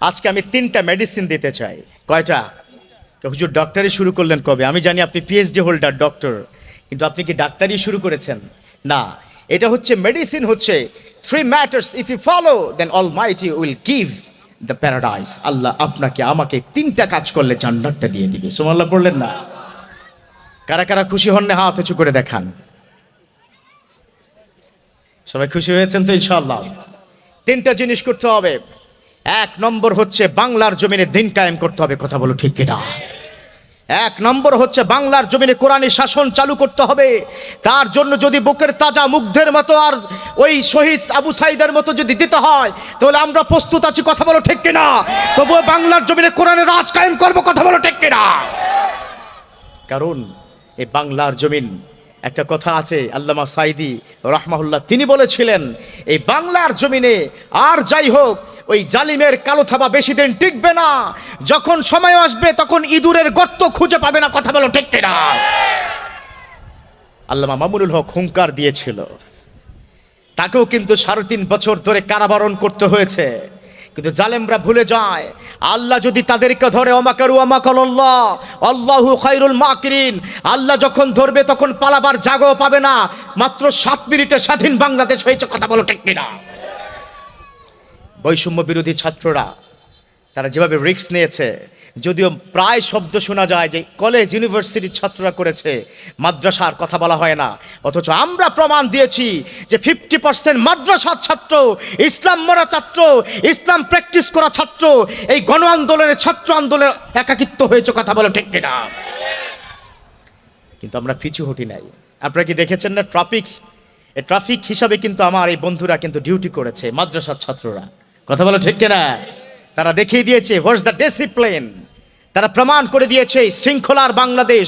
আজকে আমি তিনটা মেডিসিন দিতে চাই। কয়টা? হুজুর ডক্টরি শুরু করলেন কবে? আমি জানি আপনি পিএইচডি হোল্ডার ডক্টর কিন্তু আপনি কি ডাক্তারি শুরু করেছেন? না। এটা হচ্ছে মেডিসিন হচ্ছে three matters if you follow then almighty will give the paradise আল্লাহ আপনাকে, আমাকে তিনটা কাজ করলে জান্নাতটা দিয়ে দিবে। সোমাল্লাহ পড়লেন না? কারা কারা খুশি হন না, হাত উঁচু করে দেখান। সবাই খুশি হয়েছেন তো ইনশাল্লাহ তিনটা জিনিস করতে হবে। এক নম্বর হচ্ছে বাংলার জমিনে দিন কায়েম করতে হবে, কথা বলো ঠিক কিনা? এক নম্বর হচ্ছে বাংলার জমিনে কোরআনী শাসন চালু করতে হবে, তার জন্য যদি বুকের তাজা মুগ্ধের মতো আর ওই শহীদ আবু সাইদের মতো যদি দিতে হয়, তাহলে আমরা প্রস্তুত আছি, কথা বলো ঠিক কিনা? তবুও বাংলার জমিনে কোরআনে রাজ কায়েম করব, কথা বলো ঠিক কিনা? কারণ, এই বাংলার জমিন একটা কথা আছে, আল্লামা সাইদি রহমাহুল্লাহ, তিনি বলেছিলেন, এই বাংলার জমিনে আর যাই হোক, ওই জালিমের কালো থাবা বেশি দিন টিকবে না। যখন সময় আসবে, তখন ইঁদুরের গর্ত খুঁজে পাবে না। কথা বলো, ঠিক না আল্লামা মামুনুল হক হুঙ্কার দিয়েছিল। তাকেও কিন্তু সাড়ে তিন বছর ধরে কারাবরণ করতে হয়েছে। কিন্তু জালেমরা ভুলে যায়, আল্লাহ যদি তাদেরকে ধরে অমাকারু অমাকল আল্লাহু খাইরুল মাকরিন আল্লাহ যখন ধরবে তখন পালাবার জাগও পাবে না, মাত্র সাত মিনিটে স্বাধীন বাংলাদেশ হয়েছে, কথা বলো ঠিক কিনা? বৈষম্য বিরোধী ছাত্ররা, তারা যেভাবে রিক্স নিয়েছে যদিও প্রায় শব্দ শোনা যায় যে কলেজ ইউনিভার্সিটির ছাত্ররা করেছে, মাদ্রাসার কথা বলা হয় না। অথচ আমরা প্রমাণ দিয়েছি যে ফিফটি পার্সেন্ট মাদ্রাসার ছাত্র, ইসলাম মরা ছাত্র, ইসলাম প্র্যাকটিস করা ছাত্র, এই গণ আন্দোলনের ছাত্র আন্দোলনের একাকিত্ব হয়েছে কথা বলে ঠিক কিনা? কিন্তু আমরা পিছু হটি নাই। আপনারা কি দেখেছেন না ট্রাফিক ট্রাফিক হিসাবে কিন্তু আমার এই বন্ধুরা কিন্তু ডিউটি করেছে, মাদ্রাসার ছাত্ররা। কথা বলো ঠিক কিনা? তারা দেখিয়ে দিয়েছে হোয়াটস দ্য ডিসিপ্লিন তারা প্রমাণ করে দিয়েছে শৃঙ্খলার বাংলাদেশ,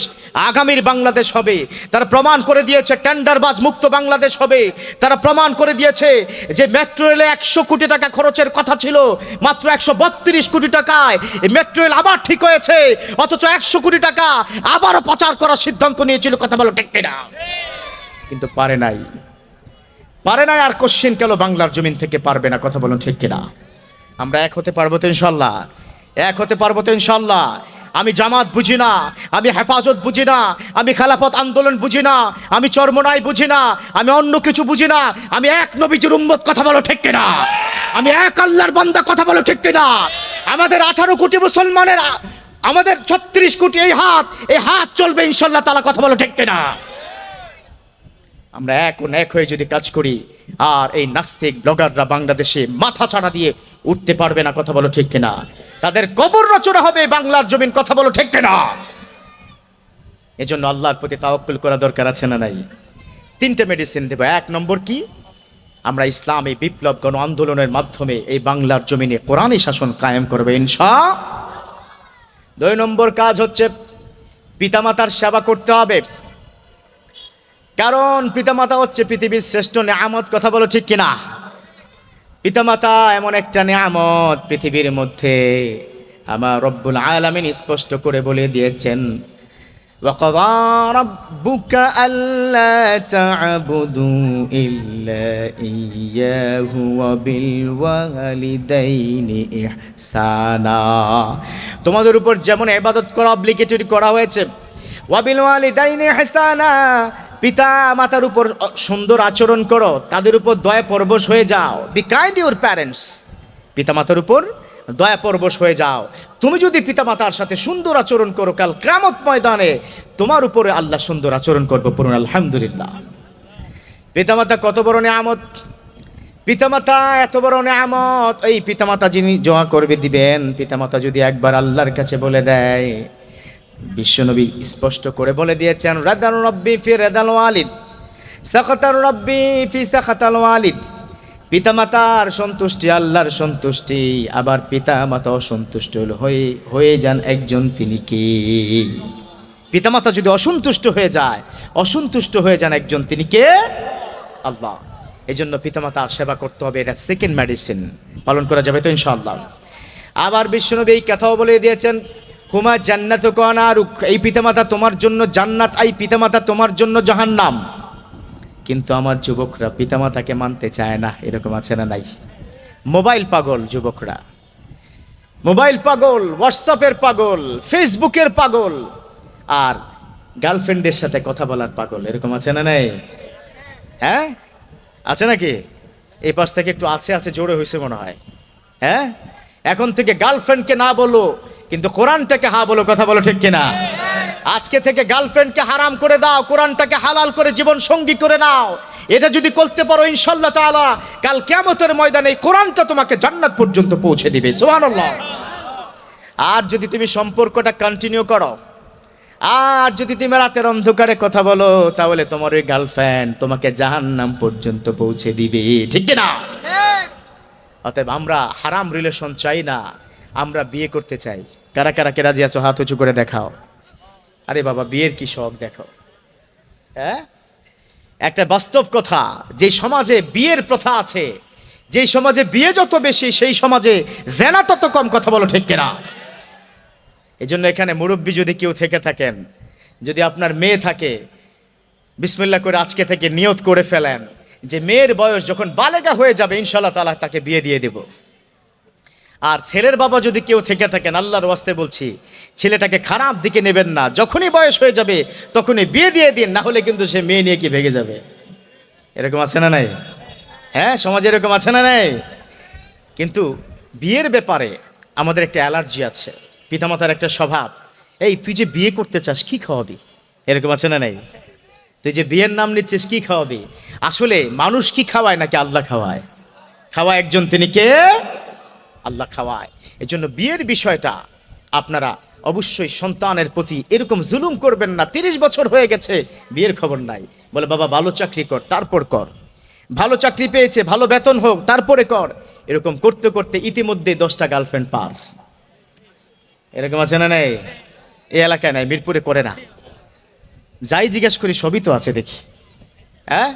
আগামীর বাংলাদেশ হবে। তারা প্রমাণ করে দিয়েছে, টেন্ডারবাজ মুক্ত বাংলাদেশ হবে। তারা প্রমাণ করে দিয়েছে যে মেট্রো রেলে একশো কোটি টাকা খরচের কথা ছিল, মাত্র একশো বত্রিশ কোটি টাকায়। মেট্রো রেল আবার ঠিক হয়েছে, অথচ একশো কোটি টাকা আবারও পাচার করার সিদ্ধান্ত নিয়েছিল। কথা বলো, ঠিক কিনা? কিন্তু পারে নাই। পারে নাই আর কোশ্চেন কেন বাংলার জমিন থেকে পারবে না? কথা বলুন, ঠিক কিনা? আমরা এক হতে পারব তো ইনশাল্লাহ। এক হতে পারব তো ইনশাল্লাহ। আমি জামাত বুঝি না, আমি হেফাজত বুঝি না, আমি খেলাফত আন্দোলন বুঝি না, আমি চর্মনাই বুঝি না, আমি অন্য কিছু বুঝি না, আমি এক নবীজির উম্মত কথা বলো ঠিক কিনা? আমি এক আল্লাহর বান্দা কথা বলো ঠিক কিনা? আমাদের আঠারো কোটি মুসলমানের, আমাদের ছত্রিশ কোটি এই হাত এই হাত চলবে ইনশাল্লাহ তালা কথা বলো ঠিক কিনা? আমরা এক এক হয়ে যদি কাজ করি আর এই নাস্তিক ব্লগাররা বাংলাদেশে মাথা ছাড়া দিয়ে উঠতে পারবে না, কথা বলো ঠিক কিনা? তাদের কবর রচনা হবে, বাংলার জমিন, কথা বলো ঠিক কিনা? এজন্য আল্লাহর প্রতি তাওয়াক্কুল করা দরকার আছে না নাই? তিনটে মেডিসিন দেবো। এক নম্বর কি? আমরা ইসলামী বিপ্লব গণ আন্দোলনের মাধ্যমে এই বাংলার জমিনে কোরআনী শাসন কায়েম করবে, ইনশা। দুই নম্বর কাজ হচ্ছে পিতামাতার সেবা করতে হবে। কারণ পিতামাতা হচ্ছে পৃথিবীর শ্রেষ্ঠ নিয়ামত কথা বলো ঠিক কিনা পিতামাতা এমন একটা নিয়ামত পৃথিবীর মধ্যে আমার রব্বুল আলামিন স্পষ্ট করে বলে দিয়েছেন وقضى ربك ألا تعبدوا إلا إياه وبالوالدين إحسانا তোমাদের উপর যেমন ইবাদত করা অব্লিগেটেড করা হয়েছে ওয়াবিল ওয়ালিদাইনি ইহসানা পিতা মাতার উপর সুন্দর আচরণ করো, তাদের উপর দয়া পরবশ হয়ে যাও। বি কাইন্ড ইউর প্যারেন্টস পিতা মাতার উপর দয়া পরবশ হয়ে যাও। তুমি যদি পিতামাতার সাথে সুন্দর আচরণ করো, কাল ক্রামত ময়দানে তোমার উপরে আল্লাহ সুন্দর আচরণ করব পড়ুন আলহামদুলিল্লাহ। পিতামাতা কত বড় নিয়ামত। পিতামাতা এত বড় নিয়ামত। এই পিতামাতা যিনি জোয়া করবে, দিবেন। পিতামাতা যদি একবার আল্লাহর কাছে বলে দেয় বিশ্বনবী স্পষ্ট করে বলে দিয়েছেন, রাদান রব্বি ফি রেদাল ওয়ালিদ সাখাতার রব্বি ফি সাখাতাল ওয়ালিদ। পিতামাতার সন্তুষ্টি আল্লাহর সন্তুষ্টি, আবার পিতামাতা অসন্তুষ্ট হয়ে হয়ে যান একজন তিনি কে? পিতামাতা যদি অসন্তুষ্ট হয়ে যায়, অসন্তুষ্ট হয়ে যান একজন তিনি কে? আল্লাহ। এই জন্য পিতামাতার সেবা করতে হবে, এটা সেকেন্ড মেডিসিন পালন করা যাবে তো ইনশাআল্লাহ। আবার বিশ্বনবী এই কথাও বলে দিয়েছেন হুমা জান্নাত কানারুক। এই পিতামাতা তোমার জন্য জান্নাত এই পিতামাতা তোমার জন্য জাহান্নাম। কিন্তু আমার যুবকরা পিতামাতাকে মানতে চায় না, এরকম আছে না নাই? মোবাইল পাগল যুবকরা। মোবাইল পাগল, হোয়াটসঅ্যাপের পাগল, ফেসবুকের পাগল, আর গার্লফ্রেন্ডের সাথে কথা বলার পাগল, এরকম আছে না নাই? হ্যাঁ? আছে নাকি? এই পাশ থেকে একটু আছে আছে, জোরে হয়েছে মনে হয়। হ্যাঁ? এখন থেকে গার্লফ্রেন্ডকে না বলো কিন্তু কোরআনটাকে হা বলো কথা বলো ঠিক কিনা? আজকে থেকে গার্লফ্রেন্ডকে হারাম করে দাও কোরআনটাকে হালাল করে জীবন সঙ্গী করে নাও। এটা যদি করতে পারো ইনশাল্লাহ তাআলা কাল কেমতের ময়দানে কোরআনটা তোমাকে জান্নাত পর্যন্ত পৌঁছে দিবে। সুবহানাল্লাহ। আর যদি তুমি সম্পর্কটা কন্টিনিউ করো আর যদি তুমি রাতের অন্ধকারে কথা বলো তাহলে তোমার ওই গার্লফ্রেন্ড তোমাকে জাহান্নাম পর্যন্ত পৌঁছে দিবে। ঠিক না অতএব আমরা হারাম রিলেশন চাই না। আমরা বিয়ে করতে চাই। কারা কারা কে রাজি আছো, হাত উঁচু করে দেখাও। আরে বাবা, বিয়ের কি শখ দেখো। হ্যাঁ? একটা বাস্তব কথা, যে সমাজে বিয়ের প্রথা আছে, যে সমাজে বিয়ে যত বেশি, সেই সমাজে জেনা তত কম, কথা বলো ঠিক কেনা? এই জন্য এখানে মুরব্বী যদি কেউ থেকে থাকেন, যদি আপনার মেয়ে থাকে বিসমিল্লা করে আজকে থেকে নিয়ত করে ফেলেন, যে মেয়ের বয়স যখন বালেগা হয়ে যাবে ইনশাল্লাহ তালা তাকে বিয়ে দিয়ে দেব। আর ছেলের বাবা যদি কেউ থেকে থাকেন, আল্লাহর ওয়াস্তে বলছি, ছেলেটাকে খারাপ দিকে নেবেন না। যখনই বয়স হয়ে যাবে, তখনই বিয়ে দিয়ে দিন, না হলে কিন্তু সে মেয়ে নিয়ে কি ভেগে যাবে। এরকম আছে না নাই? হ্যাঁ সমাজে এরকম আছে না নাই? কিন্তু বিয়ের ব্যাপারে আমাদের একটা অ্যালার্জি আছে, পিতামাতার একটা স্বভাব। এই, তুই যে বিয়ে করতে চাস, কি খাওয়াবি? এরকম আছে না নাই? তুই যে বিয়ের নাম নিচ্ছিস, কি খাওয়াবি? আসলে মানুষ কি খাওয়ায় নাকি আল্লাহ খাওয়ায়? খাওয়ায় একজন, তিনি কে? আল্লাহ খাওয়ায়। এজন্য বিয়ের বিষয়টা আপনারা অবশ্যই সন্তানের প্রতি এরকম জুলুম করবেন না, তিরিশ বছর হয়ে গেছে, বিয়ের খবর নাই। বলে, বাবা, ভালো চাকরি কর, তারপর কর। ভালো চাকরি পেয়েছে, ভালো বেতন হোক, তারপরে কর। এরকম করতে করতে ইতিমধ্যে দশটা গার্লফ্রেন্ড পার। এরকম আছে না নেই? এই এলাকায় নাই, মিরপুরে করে না। যাই জিজ্ঞেস করি, সবই তো আছে দেখি। হ্যাঁ?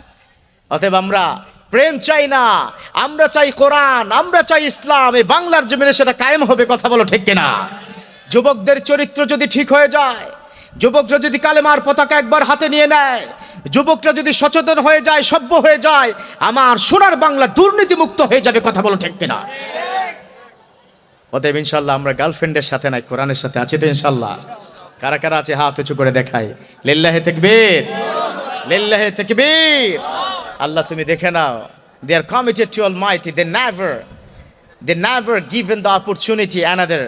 অতএব আমরা প্রেম চাই না, আমরা চাই কোরআন, আমরা চাই ইসলাম, এই বাংলার জমিনে সেটা কায়েম হবে, কথা বলো ঠিক কিনা? যুবকদের চরিত্র যদি ঠিক হয়ে যায়, যুবকরা যদি কালেমার পতাকা একবার হাতে নিয়ে নেয়, যুবকরা যদি সচেতন হয়ে যায়, সভ্য হয়ে যায়, আমার সোনার বাংলা দুর্নীতিমুক্ত হয়ে যাবে, কথা বলো ঠিক কিনা? অতএব ইনশাল্লাহ আমরা গার্লফ্রেন্ডের সাথে নাই, কোরআনের সাথে আছি তো ইনশাল্লাহ। কারা কারা আছে হাত উঁচু করে দেখাই? লিল্লাহে তেকবীর। লিল্লাহে তেকবীর। আল্লাহ তুমি দেখে নাও। They are committed to almighty they never they never given the opportunity another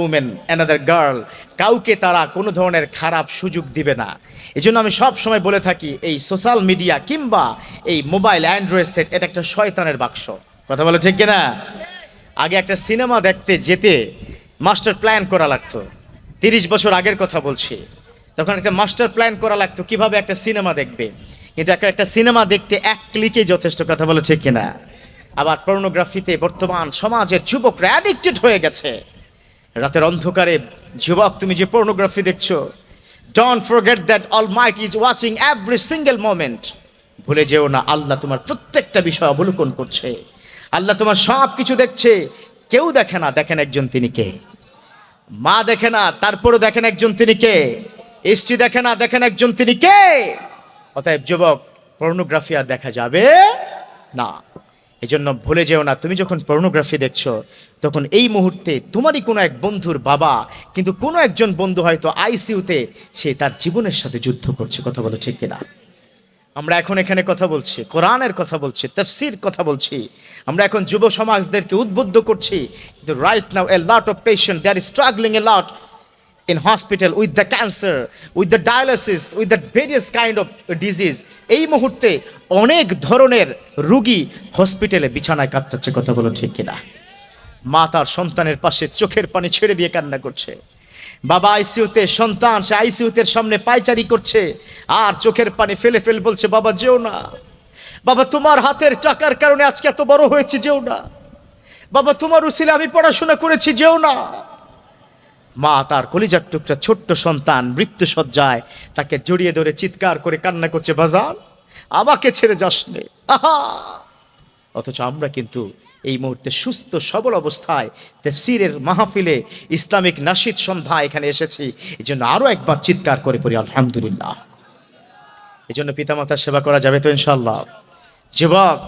women another girl কাউকে তারা কোনো ধরনের খারাপ সুযোগ দিবে না। এই জন্য আমি সব সময় বলে থাকি, এই সোশ্যাল মিডিয়া কিংবা এই মোবাইল অ্যান্ড্রয়েড সেট এটা একটা শয়তানের বাক্স। কথা বলো ঠিক কিনা? আগে একটা সিনেমা দেখতে যেতে মাস্টার প্ল্যান করা লাগতো। তিরিশ বছর আগের কথা বলছি। তখন একটা মাস্টার প্ল্যান করা লাগতো, কীভাবে একটা সিনেমা দেখবে। কিন্তু একটা একটা সিনেমা দেখতে এক ক্লিকে যথেষ্ট কথা বলে ঠিক কিনা। আবার পর্নোগ্রাফিতে বর্তমান সমাজের যুবকরা অ্যাডিক্টেড হয়ে গেছে। রাতের অন্ধকারে, যুবক, তুমি যে পর্নোগ্রাফি দেখছ don't forget that almighty is watching every single moment ভুলে যেও না, আল্লাহ তোমার প্রত্যেকটা বিষয় অবলোকন করছে। আল্লাহ তোমার সব কিছু দেখছে। কেউ দেখে না, দেখেন একজন তিনি কে? মা দেখে না, তারপরও দেখেন একজন তিনি কে? স্ত্রী দেখে না, দেখেন একজন তিনি কে? অতএব, যুবক পর্নোগ্রাফি আর দেখা যাবে না। এই জন্য ভুলে যেও না, তুমি যখন পর্নোগ্রাফি দেখছ, তখন এই মুহূর্তে তোমারই কোনো এক বন্ধুর বাবা, কিন্তু কোনো একজন বন্ধু হয়তো আইসিউতে সে তার জীবনের সাথে যুদ্ধ করছে, কথা বলো ঠিক কিনা? আমরা এখন এখানে কথা বলছি, কোরআনের কথা বলছি, তফসির কথা বলছি। আমরা এখন যুব সমাজদেরকে উদ্বুদ্ধ করছি, কিন্তু right now a lot of patient they are struggling a lot in hospital with the cancer with the dialysis with the various kind of disease এই মুহূর্তে অনেক ধরনের রুগী হসপিটালে বিছানায় কাটাচ্ছে কথা বলো ঠিক কিনা? মা তার সন্তানের পাশে চোখের পানি ছেড়ে দিয়ে কান্না করছে। বাবা আইসিউতে সন্তান সে আইসিউতে সামনে পায়চারি করছে আর চোখের পানি ফেলে ফেলে বলছে, বাবা, যেও না। বাবা, তোমার হাতের টাকার কারণে আজকে এত বড় হয়েছে, যেও না। বাবা, তোমার উসিলে আমি পড়াশোনা করেছি, যেও না। মা তার কলিজার টুকরা ছোট্ট সন্তান মৃত্যু সজ্জায় তাকে জড়িয়ে ধরে চিৎকার করে কান্না করছে, বাজান, আমাকে ছেড়ে যাস নে অথচ আমরা কিন্তু এই মুহূর্তে সুস্থ, সবল অবস্থায় তেফসিরের মাহফিলে ইসলামিক নাশিদ সন্ধ্যা এখানে এসেছি। এই জন্য আরও একবার চিৎকার করে পড়ি, আলহামদুলিল্লাহ। এই জন্য পিতামাতার সেবা করা যাবে তো ইনশাল্লাহ যুবক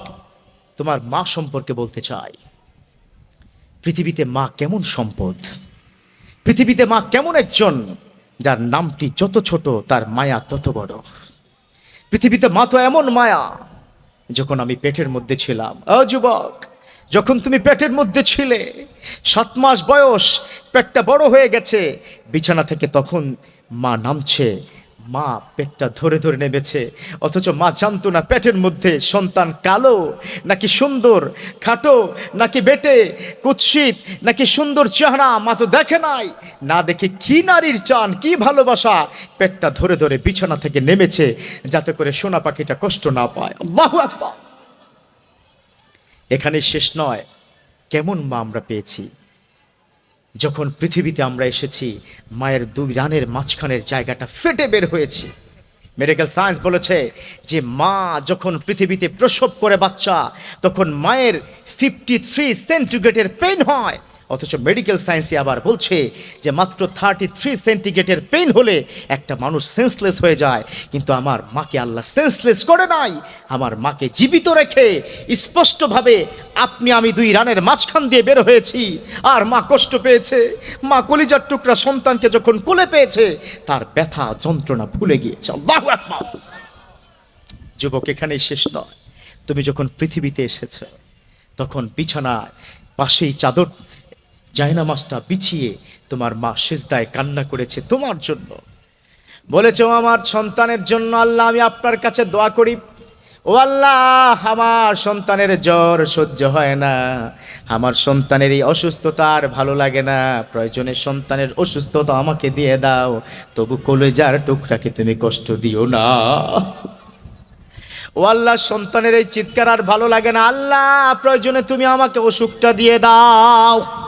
তোমার মা সম্পর্কে বলতে চাই। পৃথিবীতে মা কেমন সম্পদ? পৃথিবীতে মা কেমন একজন? যার নামটি যত ছোট, তার মায়া তত বড়। পৃথিবীতে মা তো এমন মায়া, যখন আমি পেটের মধ্যে ছিলাম। অযুবক যুবক, যখন তুমি পেটের মধ্যে ছিলে, সাত মাস বয়স, পেটটা বড় হয়ে গেছে, বিছানা থেকে তখন মা নামছে মা পেটটা ধরে ধরে নেমেছে। অথচ মা জানতো না পেটের মধ্যে সন্তান কালো, নাকি সুন্দর, খাটো, নাকি বেটে, কুৎসিত, নাকি সুন্দর চেহারা, মা তো দেখে নাই। না দেখে কি নারীর চান, কি ভালোবাসা। পেটটা ধরে ধরে বিছানা থেকে নেমেছে, যাতে করে সোনা পাখিটা কষ্ট না পায়। আল্লাহু এখানে শেষ নয়। কেমন মা আমরা পেয়েছি? যখন পৃথিবীতে আমরা এসেছি, মায়ের দুই রানের মাঝখানের জায়গাটা ফেটে বের হয়েছে। মেডিকেল সায়েন্স বলেছে যে মা যখন পৃথিবীতে প্রসব করে বাচ্চা, তখন মায়ের ফিফটি থ্রি সেন্টিগ্রেডের পেন হয়। অথচ মেডিকেল সায়েন্সে আবার বলছে যে মাত্র থার্টি থ্রি সেন্টিগ্রেডের পেন হলে একটা মানুষ সেন্সলেস হয়ে যায়। কিন্তু আমার মাকে আল্লাহ সেন্সলেস করে নাই। আমার মাকে জীবিত রেখে স্পষ্টভাবে আপনি আমি দুই রানের মাঝখান দিয়ে বের হয়েছি। আর মা কষ্ট পেয়েছে। মা কলিজার টুকরা সন্তানকে যখন কোলে পেয়েছে, তার ব্যথা, যন্ত্রণা ভুলে গিয়েছে। যুবক, এখানেই শেষ নয়। তুমি যখন পৃথিবীতে এসেছ, তখন বিছানায় পাশেই চাদর জায়নামাজটা বিছিয়ে তোমার মা সেজদায় কান্না করেছে তোমার জন্য। বলেছ আমার সন্তানের জন্য আল্লাহ, আমি আপনার কাছে দোয়া করি। ও আল্লাহ, আমার সন্তানের জ্বর সহ্য হয় না। আমার সন্তানের এই অসুস্থতা আর ভালো লাগে না। প্রয়োজনে সন্তানের অসুস্থতা আমাকে দিয়ে দাও। তবু কলেজার টুকরাকে তুমি কষ্ট দিও না। ও আল্লাহ, সন্তানের এই চিৎকার আর ভালো লাগে না। আল্লাহ, প্রয়োজনে তুমি আমাকে অসুখটা দিয়ে দাও।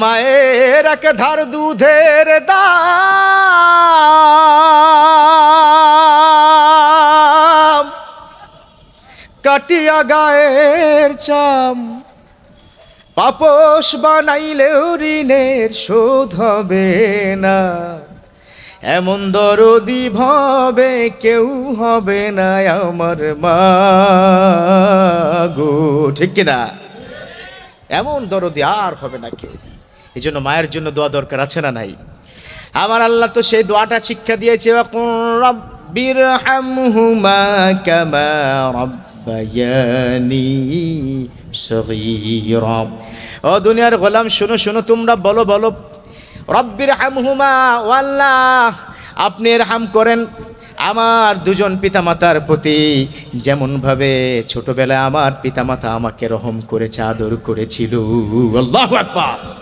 মায়ের এক ধার দুধের দাম, কাটিয়া গায়ের চাম পাপস বানাইলেও ঋণের শোধ হবে না। এমন দরদি ভাবে কেউ হবে না আমার মা গো, ঠিক কিনা? এমন দরদি আর হবে না কেউ। এই জন্য মায়ের জন্য দোয়া দরকার আছে না নাই? আমার আল্লাহ তো সেই দোয়াটা শিক্ষা দিয়েছে ও দুনিয়ার গোলাম, শোনো শোনো, তোমরা বলো বলো। রব্বির হামহুমা, ও আল্লাহ, আপনি এর হাম করেন আমার দুজন পিতামাতার প্রতি যেমনভাবে ছোটবেলায় আমার পিতামাতা আমাকে রহম করেছে, আদর করেছিল। আল্লাহ আকবার।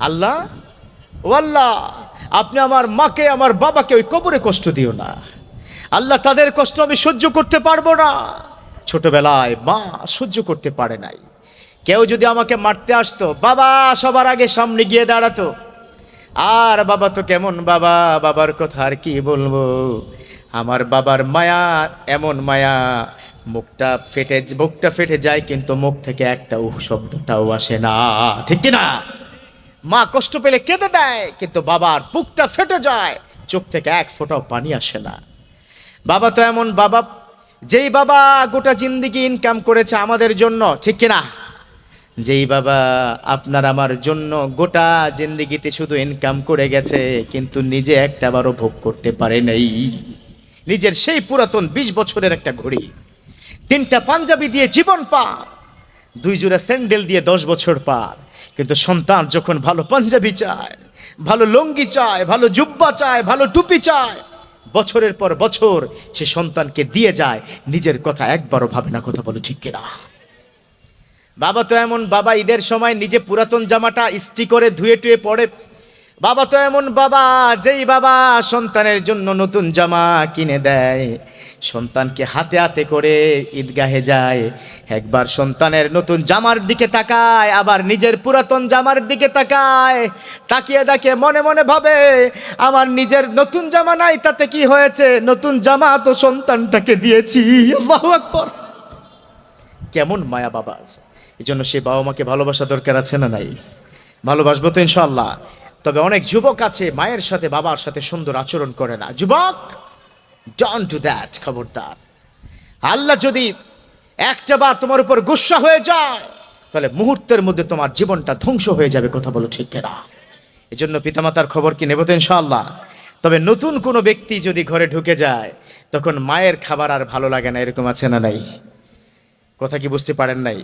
আল্লাহ? আল্লাহ, আপনি আমার মাকে, আমার বাবাকে ওই কবরে কষ্ট দিও না। আল্লাহ, তাদের কষ্ট আমি সহ্য করতে পারব না। ছোটবেলায় মা সহ্য করতে পারে নাই। কেউ যদি আমাকে মারতে আসতো, বাবা সবার আগে সামনে গিয়ে দাঁড়াতো। আর বাবা তো কেমন বাবা? বাবার কথা আর কি বলব? আমার বাবার মায়া এমন মায়া। মুখটা ফেটে মুখটা ফেটে যায় কিন্তু মুখ থেকে একটা উহ শব্দটাও আসে না। ঠিক না মা কষ্ট পেলে কেঁদে দেয়, কিন্তু বাবার বুকটা ফেটে যায়। চোখ থেকে এক ফোঁটাও পানি আসে না। বাবা তো এমন বাবা, যেই বাবা গোটা জিন্দিগি ইনকাম করেছে আমাদের জন্য, ঠিক কিনা? যেই বাবা আপনার আমার জন্য গোটা জিন্দিগিতে শুধু ইনকাম করে গেছে, কিন্তু নিজে একটা বারও ভোগ করতে পারে নাই। নিজের সেই পুরাতন বিশ বছরের একটা ঘড়ি, তিনটা পাঞ্জাবি দিয়ে জীবন পার, দুই জোড়া স্যান্ডেল দিয়ে দশ বছর পার। কিন্তু সন্তান যখন ভালো পাঞ্জাবি চায়, ভালো লঙ্গি চায়, ভালো জুব্বা চায়, ভালো টুপি চায়, বছরের পর বছর সে সন্তানকে দিয়ে যায়, নিজের কথা একবারও ভাবে না, কথা বলো ঠিক কিনা? বাবা তো এমন বাবা ঈদের সময় নিজে পুরাতন জামাটা ইস্ত্রি করে ধুয়ে টুয়ে পড়ে বাবা তো এমন বাবা যেই বাবা সন্তানের জন্য নতুন জামা কিনে দেয়। সন্তানকে হাতে হাতে করে ঈদগাহে যায়। একবার সন্তানের নতুন জামার দিকে তাকায়, আবার নিজের পুরাতন জামার দিকে তাকায়। তাকিয়ে দেখে মনে মনে ভাবে, আমার নিজের নতুন জামা নাই, তাতে কি হয়েছে? নতুন জামা তো সন্তানটাকে দিয়েছি। কেমন মায়া বাবার এই জন্য সে বাবা মাকে ভালোবাসা দরকার আছে না নাই? ভালোবাসবো তো ইনশাল্লাহ তবে অনেক যুবক আছে মায়ের সাথে, বাবার সাথে সুন্দর আচরণ করে না। যুবক ডন টু দ্যাট খবরদার। আল্লাহ যদি একটা বার তোমার উপর গুসা হয়ে যায়, তাহলে মুহূর্তের মধ্যে তোমার জীবনটা ধ্বংস হয়ে যাবে, কথা বলো ঠিক না এই জন্য পিতামাতার খবর কি নেব তো ইনশাআল্লাহ? তবে নতুন কোনো ব্যক্তি যদি ঘরে ঢুকে যায়, তখন মায়ের খাবার আর ভালো লাগে না, এরকম আছে না নাই? কথা কি বুঝতে পারেন নাই?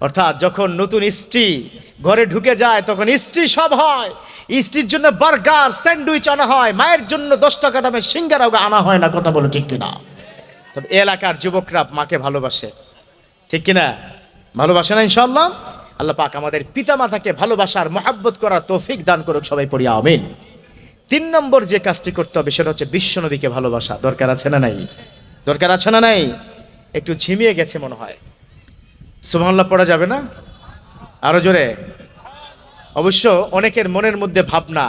অর্থাৎ যখন নতুন স্ত্রী ঘরে ঢুকে যায়, তখন স্ত্রী সব হয়। স্ত্রীর জন্য বার্গার, স্যান্ডউইচ আনা হয়। মায়ের জন্য দশ টাকা দামে সিঙ্গারাও আনা হয় না, কথা বলো ঠিক কিনা তবে এলাকার যুবকরা মাকে ভালোবাসে। ঠিক কিনা ভালোবাসে না ইনশাল্লাহ আল্লাহ পাক আমাদের পিতামাতাকে ভালোবাসার মহাব্বত করার তৌফিক দান করুক সবাই পড়িয়া আমিন। তিন নম্বর যে কাজটি করতে হবে, সেটা হচ্ছে বিশ্বনবীকে ভালোবাসা। দরকার আছে না নাই? দরকার আছে না নাই? একটু ঝিমিয়ে গেছে মনে হয়। সুবহানাল্লাহ পড়া যাবে না? আরও জোরে। অবশ্য অনেকের মনের মধ্যে ভাবনা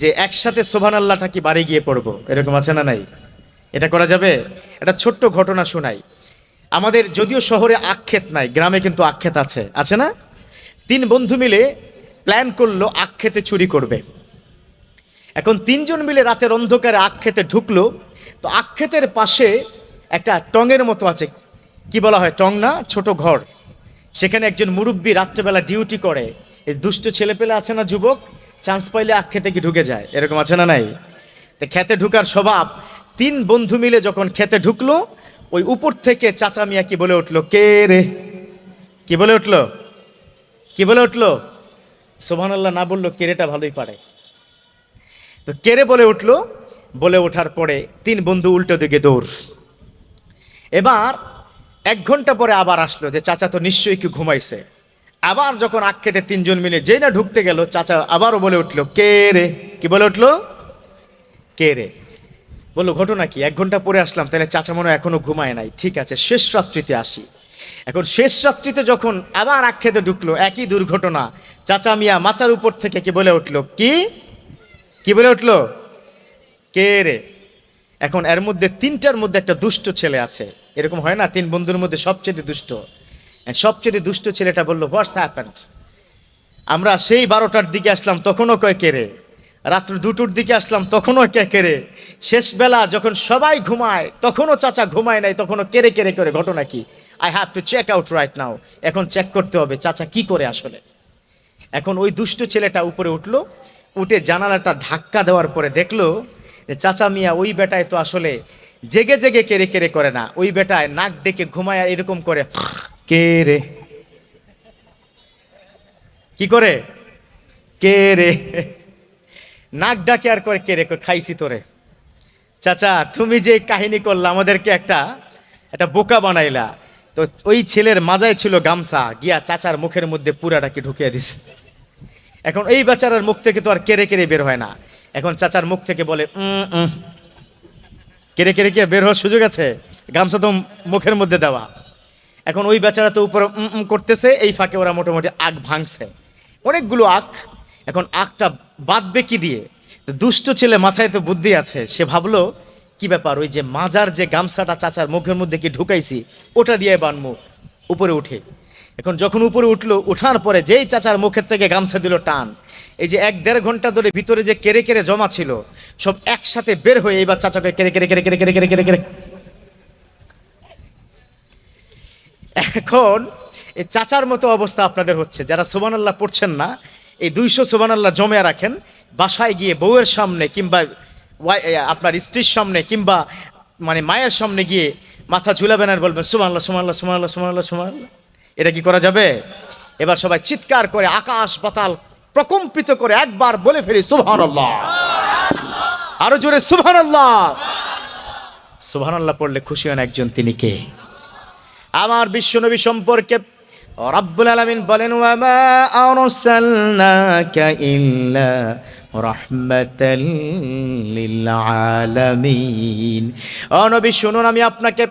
যে একসাথে সোভান আল্লাহটা কি বাড়ি গিয়ে পড়ব, এরকম আছে না নাই? এটা করা যাবে? এটা ছোট্ট ঘটনা শোনাই। আমাদের যদিও শহরে আক্ষেত নাই, গ্রামে কিন্তু আক্ষেত আছে। আছে না? তিন বন্ধু মিলে প্ল্যান করল আক্ষেতে চুরি করবে। এখন তিনজন মিলে রাতের অন্ধকারে আক্ষেতে ঢুকলো, তো আক্ষেতের পাশে একটা টঙের মতো আছে কি বলা হয়, টং না, ছোট ঘর। সেখানে একজন মুরব্বী রাত্রেবেলা ডিউটি করে। এই দুষ্ট ছেলেপেলে আছে না যুবক? চান্স পাইলে আক্ষেতে কি ঢুকে যায়? এরকম আছে না নাই? তো খেতে ঢুকার স্বভাব, তিন বন্ধু মিলে যখন খেতে ঢুকলো, ওই উপর থেকে চাচা মিয়া কি বলে উঠল? কে রে? কি বলে উঠল? কি বলে উঠল? সোভান আল্লাহ না বলল, কেরেটা ভালোই পারে। তো কেড়ে বলে উঠল? বলে ওঠার পরে তিন বন্ধু উল্টো দিকে দৌড়। এবার এক ঘণ্টা পরে আবার আসলো যে চাচা তো নিশ্চয়ই কি ঘুমাইছে। আবার যখন আখ খেতে তিনজন মিলে যেই না ঢুকতে গেল, চাচা আবারও বলে উঠল, কে রে? কি বলে উঠল? কে রে? বলল, ঘটনা কি? এক ঘণ্টা পরে আসলাম, তাহলে চাচা মনে এখনও ঘুমায় নাই। ঠিক আছে, শেষ রাত্রিতে আসি। এখন শেষ রাত্রিতে যখন আবার আখ খেতে ঢুকলো, একই দুর্ঘটনা। চাচা মিয়া মাচার উপর থেকে কি বলে উঠল? কি? কি বলে উঠল? কে রে? এখন এর মধ্যে তিনটার মধ্যে একটা দুষ্ট ছেলে আছে। এরকম হয় না? তিন বন্ধুর মধ্যে সবচেয়ে দুষ্ট। সবচেয়ে দুষ্ট ছেলেটা বলল হোয়াটস হ্যাপেন্ড আমরা সেই বারোটার দিকে আসলাম, তখনও কয় কেড়ে রাত্র দুটোর দিকে আসলাম, তখনও কে কেড়ে শেষ বেলা যখন সবাই ঘুমায়, তখনও চাচা ঘুমায় নাই, তখনও কেড়ে কেড়ে করে, ঘটনা কি? I have to check out right now এখন চেক করতে হবে, চাচা কি করে আসলে? এখন ওই দুষ্ট ছেলেটা উপরে উঠল, উঠে জানালাটা ধাক্কা দেওয়ার পরে দেখল চাচা মিয়া ওই বেটায় তো আসলে জেগে জেগে কেড়ে কেড়ে করে না। ওই বেটায় নাক ডেকে ঘুমায় আর এরকম করে কে রে? কি করে? কে রে? নাক ডাকে আর করে কে রে? কই, খাইছি তোরে। চাচা তুমি যে কাহিনী করলা আমাদেরকে একটা একটা বোকা বানাইলা। তো ওই ছেলের মাজায় ছিল গামছা গিয়া চাচার মুখের মধ্যে পুরাটাকে ঢুকিয়ে দিস এখন এই বেচারার মুখ থেকে তো আর কেড়ে কেড়ে বের হয় না। এখন চাচার মুখ থেকে বলে কেড়ে কেড়ে কে বের হওয়ার সুযোগ আছে, গামছা তো মুখের মধ্যে দেওয়া। এখন ওই বেচারা তো উপরে করতেছে, এই ফাঁকে ওরা মোটামুটি আগ ভাঙছে। অনেকগুলো আখ। এখন আখটা বাঁধবে কি দিয়ে? দুষ্ট ছেলে মাথায় তো বুদ্ধি আছে। সে ভাবলো, কি ব্যাপার, ওই যে মাজার যে গামছাটা চাচার মুখের মধ্যে কি ঢুকাইছি, ওটা দিয়ে বানবো উপরে উঠে। এখন যখন উপরে উঠল, উঠার পরে যেই চাচার মুখের থেকে গামছা দিল টান। এই যে এক দেড় ঘণ্টা ধরে ভিতরে যে কেড়ে কেড়ে জমা ছিল, সব একসাথে বের হয়ে এইবার চাচাকে কেড়ে কেড়ে কেড়ে কেড়ে কেড়ে কেড়ে কেড়ে কেড়ে এখন এই চাচার মতো অবস্থা আপনাদের হচ্ছে। যারা সোবান আল্লাহ পড়ছেন না, এই দুইশো সোবান আল্লাহ জমে রাখেন, বাসায় গিয়ে বউয়ের সামনে কিংবা আপনার স্ত্রীর সামনে কিংবা মানে মায়ের সামনে গিয়ে মাথা ঝুলাবেন আর বলবেন আল্লাহ সুমান আল্লাহ সুমান আল্লাহ এটা কি করা যাবে? এবার সবাই চিৎকার করে আকাশ পাতাল প্রকম্পিত করে একবার বলে ফেলি সুবহান আল্লাহ আরও জোরে সুবহান আল্লাহ সুবহান আল্লাহ পড়লে খুশি হন একজন, তিনি কে? আমার বিশ্বনবী সম্পর্কে রব্বুল আলামিন বলেন, ওয়ামা ইল্লা রাহমাতাল লিল আলামিন। ও নবী, শুনুন, আমি আপনাকে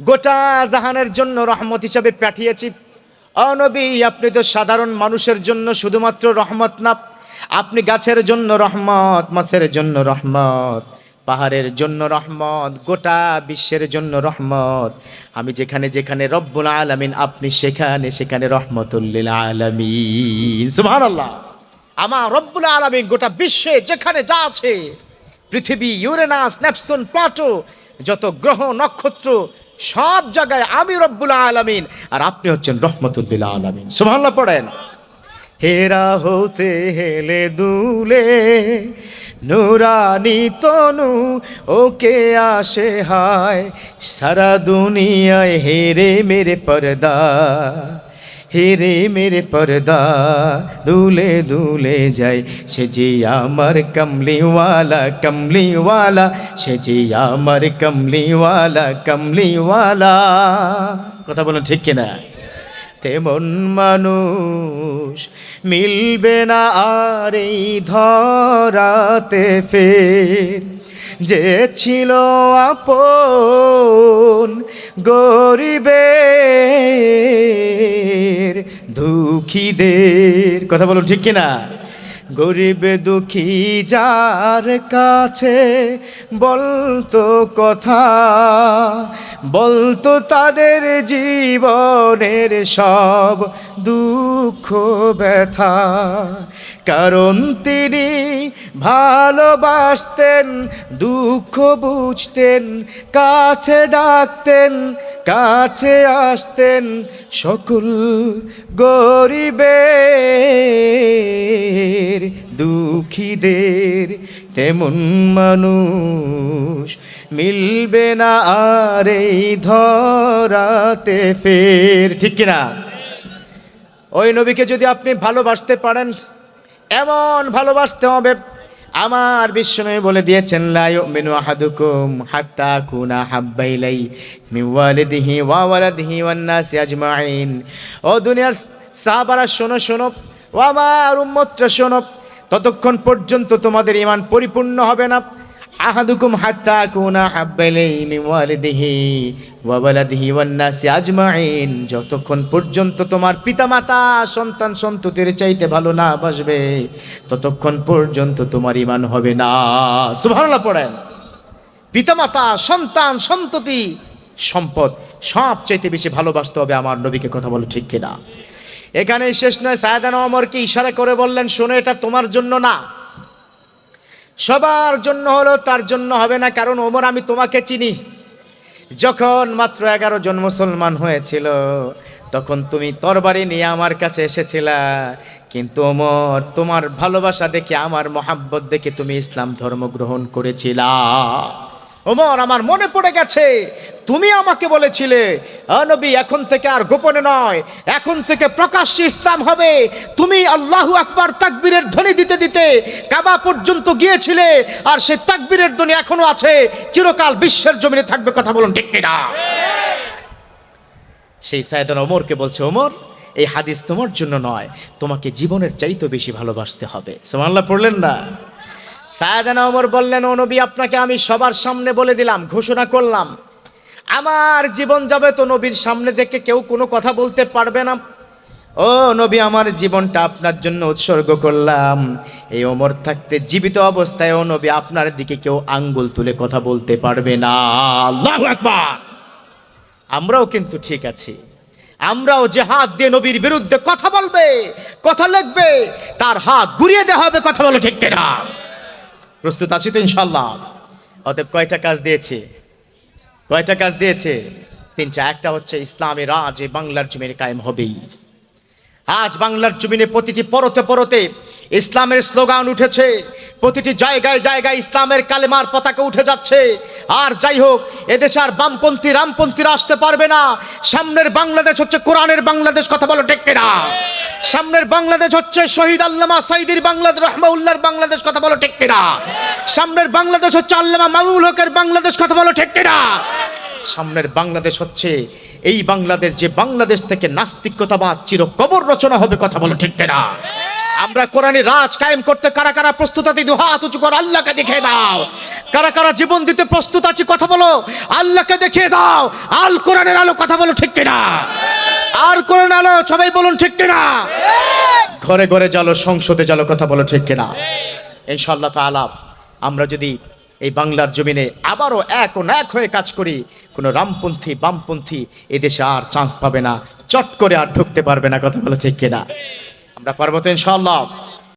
গোটা জাহানের জন্য রহমত হিসাবে পাঠিয়েছি। ও নবী, আপনি তো সাধারণ মানুষের জন্য শুধুমাত্র রহমত না, আপনি গাছের জন্য রহমত, মাছের জন্য রহমত, পাহাড়ের জন্য রহমত, গোটা বিশ্বের জন্য রহমত। আমি যেখানে যেখানে রব্বুল আলামিন, আপনি সেখানে সেখানে রহমতুল্লিল আলামিন। সুবহানাল্লাহ। আমার রব্বুল আলামিন গোটা বিশ্বে যেখানে যা আছে, পৃথিবী, ইউরেনাস নেপসন প্লাটো, যত গ্রহ, নক্ষত্র সব জায়গায় আমি রব্বুল আলামিন, আর আপনি হচ্ছেন রহমতুল্লিল আলামিন। সুবহানাল্লাহ পড়েন। হেরা হতে হেলে দুলে, নুরানি তনু, ওকে আসে হায়, সারা দুনিয়ায় হেরে মেরে পর্দা। হেরে মেরে পর্দা, দুলে দুলে যায় সে যে আমার কমলিওয়ালা কমলিওয়ালা, সে যে আমার কমলিওয়ালা কমলিওয়ালা। কথা বলুন ঠিক কিনা? তেমন মানুষ মিলবে না আর এই ধরাতে ফের। যে ছিল আপন গরিবের দুঃখীদের, কথা বলুন ঠিক কিনা? গরিব দুঃখী যার কাছে বলতো কথা, বলতো তাদের জীবনের সব দুঃখ ব্যথা কারণ তিনি ভালোবাসতেন, দুঃখ বুঝতেন, কাছে ডাকতেন, কাছে আসতেন সকল গরিবের, দুঃখীদের তেমন মানুষ মিলবে না আর এই ধরাতে ফের, ঠিক কিনা? ওই নবীকে যদি আপনি ভালোবাসতে পারেন এমন ভালোবাসতে হবে। আমার বিশ্বনবী বলে দিয়েছেন, লা ইউমিনু আহাদুকুম হাত্তা কুনা হাব্বাইলাই মিন ওয়ালিদিহি ওয়া ওয়ালাদিহি ওয়ান নাসি আজমাইন। ও দুনিয়ার সাহাবারা, শোনো শোনো। ও আমার উম্মতরা, শোনো। ততক্ষণ পর্যন্ত তোমাদের ইমান পরিপূর্ণ হবে না। আহাদুকুম হাত্তা কুনা হাব্বাইলাই মিন ওয়ালিদিহি ওয়া ওয়ালাদিহি ওয়ান নাসি আজমাইন। যতক্ষণ পর্যন্ত তোমার পিতামাতা সন্তান সন্ততির চাইতে ভালো না বাসবে, ততক্ষণ পর্যন্ত তোমার ইমান হবে না। সুবহানাল্লাহ পড়েন। পিতামাতা, সন্তান, সন্ততি, সম্পদ সব চাইতে বেশি ভালোবাসতে হবে আমার নবীকে কথা বলো ঠিক কিনা। এখানে শেষ নয়, সায়দান অমরকে ইশারা করে বললেন, শোনো, এটা তোমার জন্য না। সবার জন্য হলো, তার জন্য হবে না, কারণ ওমর, আমি তোমাকে চিনি। যখন মাত্র এগারো জন মুসলমান হয়েছিল, তখন তুমি তরবারি নিয়ে আমার কাছে এসেছিলা। কিন্তু ওমর, তোমার ভালোবাসা দেখে, আমার মহাব্বত দেখে তুমি ইসলাম ধর্ম গ্রহণ করেছিলা। ওমর, আমার মনে পড়ে গেছে তুমি আমাকে বলেছিলে, "আ নবী, এখন থেকে আর গোপনে নয়। এখন থেকে প্রকাশ্যে ইসলাম হবে। তুমি আল্লাহু আকবার তাকবীরের ধ্বনি দিতে দিতে কাবা পর্যন্ত গিয়েছিলে আর সেই তাকবীরের ধ্বনি এখনও আছে। চিরকাল বিশ্বের জমিনে থাকবে কথা বলুন ঠিক কিনা? সেই সায়দান ওমরকে বলছে, ওমর, এই হাদিস তোমার জন্য নয়। তোমাকে জীবনের চাইতে বেশি ভালোবাসতে হবে। সোমাল্লাহ পড়লেন না? সায়দানা ওমর বললেন, ও নবী, আপনাকে আমি সবার সামনে বলে দিলাম, ঘোষণা করলাম। আমার জীবন যাবে তো নবীর সামনে থেকে কেউ কোনো কথা বলতে পারবে না। ও নবী, আমার জীবনটা আপনার জন্য উৎসর্গ করলাম। এই ওমর থাকতে জীবিত অবস্থায় ও নবী, আপনার দিকে কেউ আঙ্গুল তুলে কথা বলতে পারবে না। আল্লাহু আকবার! আমরাও কিন্তু ঠিক আছি। আমরাও যে হাত দিয়ে নবীর বিরুদ্ধে কথা বলবে, কথা লিখবে, তার হাত ঘুরিয়ে দেওয়া হবে, কথা বলো ঠিক কিনা? প্রস্তুত আছি তো ইনশাল্লাহ অতএব কয়টা কাজ দিয়েছে? কয়টা কাজ দিয়েছে? তিনটা একটা হচ্ছে ইসলামী রাজ, এই বাংলার জমিনে কায়েম হবেই। আজ বাংলার জমিনে প্রতিটি পরতে পরতে ইসলামের স্লোগান উঠেছে। প্রতিটি জায়গায় জায়গায় ইসলামের কালেমার পতাকা উঠে যাচ্ছে। আর যাই হোক, এদেশে আর বামপন্থী রামপন্থীরা আসতে পারবে না। সামনের বাংলাদেশ হচ্ছে কোরআনের বাংলাদেশ, কথা বলো টেককে না সামনের বাংলাদেশ হচ্ছে শহীদ আল্লামা সাইদির বাংলাদেশ, রহমাউল্লাহর বাংলাদেশ, কথা বলো টেককে না সামনের বাংলাদেশ হচ্ছে আল্লামা মামুল হকের বাংলাদেশ, কথা বলো ঠিক না সামনের বাংলাদেশ হচ্ছে এই বাংলাদেশ যে বাংলাদেশ থেকে নাস্তিকতাবাদ চির কবর রচনা হবে, কথা বলো ঠিক না আমরা কোরআনী রাজ কায়েম করতে কারা কারা প্রস্তুত আছি? দু হাত উঁচু করে, আল্লাহকে দেখিয়ে দাও। কারা কারা জীবন দিতে প্রস্তুত আছি, কথা বলো? আল্লাহকে দেখিয়ে দাও। আল কোরআনের আলো, কথা বলো ঠিক না আর কোরআন আলো, সবাই বলুন ঠিক না ঘরে ঘরে জালো সংসদে জালো কথা বলো ঠিক কিনা? ইনশাআল্লাহ তাআলা আমরা যদি এই বাংলার জমিনে আবারও এক ও এক হয়ে কাজ করি, কোনো রামপন্থী, বামপন্থী এদেশে আর চান্স পাবে না। চট করে আর ঢুকতে পারবে না, কথা বলো ঠিক কিনা? আমরা পারব তো ইনশাআল্লাহ।